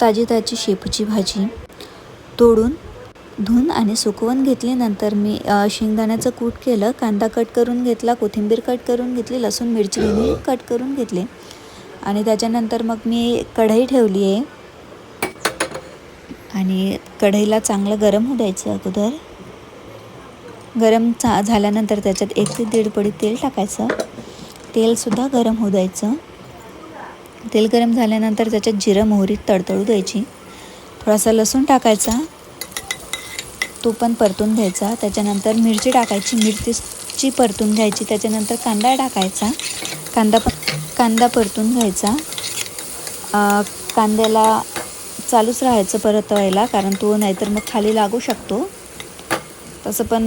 ताजी ताजी शेपूची भाजी तोडून धुवून आणि सुकवून घेतली नंतर मी शेंगदाण्याचं कूट केलं कांदा कट करून घेतला कोथिंबीर कट करून घेतली लसूण मिरची कट करून घेतले. आणि त्याच्यानंतर मग मी कढई ठेवली आहे. आणि कढईला चांगलं गरम होऊ द्यायचं अगोदर. गरम चा झाल्यानंतर त्याच्यात एक ते दीड पडी तेल टाकायचं. तेलसुद्धा गरम होऊ द्यायचं. तेल गरम झाल्यानंतर त्याच्यात जिरं मोहरी तडतडू द्यायची. थोडासा लसूण टाकायचा. तो पण परतून घ्यायचा. त्याच्यानंतर मिरची टाकायची. मिरचीची परतून घ्यायची. त्याच्यानंतर कांदा टाकायचा. कांदा प कांदा परतून घ्यायचा. कांद्याला चालूच राहायचं परतवायला कारण तो नाहीतर मग खाली लागू शकतो. तसं पण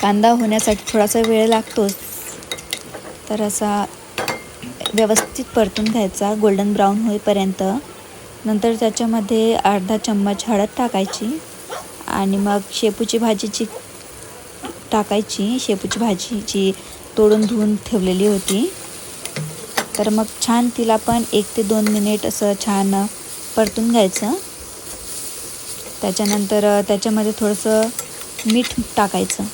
कांदा होण्यासाठी थोडासा वेळ लागतोच. तर असा व्यवस्थित परतून घ्यायचा. गोल्डन ब्राऊन होईपर्यंत. नंतर त्याच्यामध्ये अर्धा चम्मच हळद टाकायची आणि मग शेपूची भाजीची टाकायची. शेपूची भाजी जी तोडून धुवून ठेवलेली होती. तर मग छान तिला पण एक ते दोन मिनिट असं छान परतून घ्यायचं. त्याच्यानंतर त्याच्यामध्ये थोडंसं मीठ टाकायचं.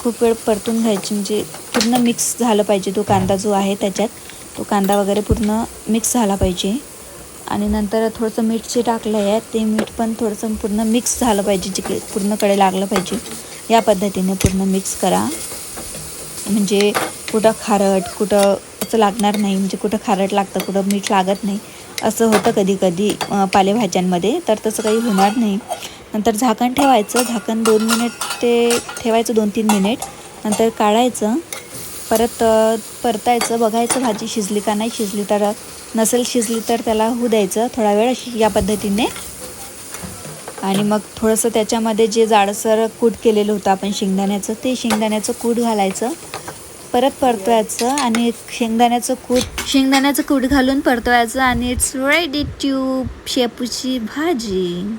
खूप वेळ परतून घ्यायची. म्हणजे पूर्ण मिक्स झालं पाहिजे तो कांदा जो आहे त्याच्यात. तो कांदा वगैरे पूर्ण मिक्स झाला पाहिजे. आणि नंतर थोडंसं मीठ जे टाकलं आहे ते मीठ पण थोडंसं पूर्ण मिक्स झालं पाहिजे जिकडे पूर्णकडे लागलं पाहिजे. या पद्धतीने पूर्ण मिक्स करा. म्हणजे कुठं खारट कुठं असं लागणार नाही म्हणजे कुठं खारट लागतं कुठं मीठ लागत नाही. असं होतं कधी कधी पालेभाज्यांमध्ये. तर तसं काही होणार नाही. नंतर झाकण ठेवायचं. झाकण दोन मिनिट ते ठेवायचं दोन तीन मिनिट नंतर काढायचं. परत परतायचं बघायचं भाजी शिजली का नाही शिजली तर नसेल शिजली तर त्याला होऊ द्यायचं थोडा वेळ अशी या पद्धतीने. आणि मग थोडंसं त्याच्यामध्ये जे जाडसर कूट केलेलं होतं आपण शेंगदाण्याचं ते शेंगदाण्याचं कूट घालायचं. परत परतवायचं आणि शेंगदाण्याचं कूट शेंगदाण्याचं कूट घालून परतवायचं आणि इट्स रेडी ट्यूब शेपूची भाजी.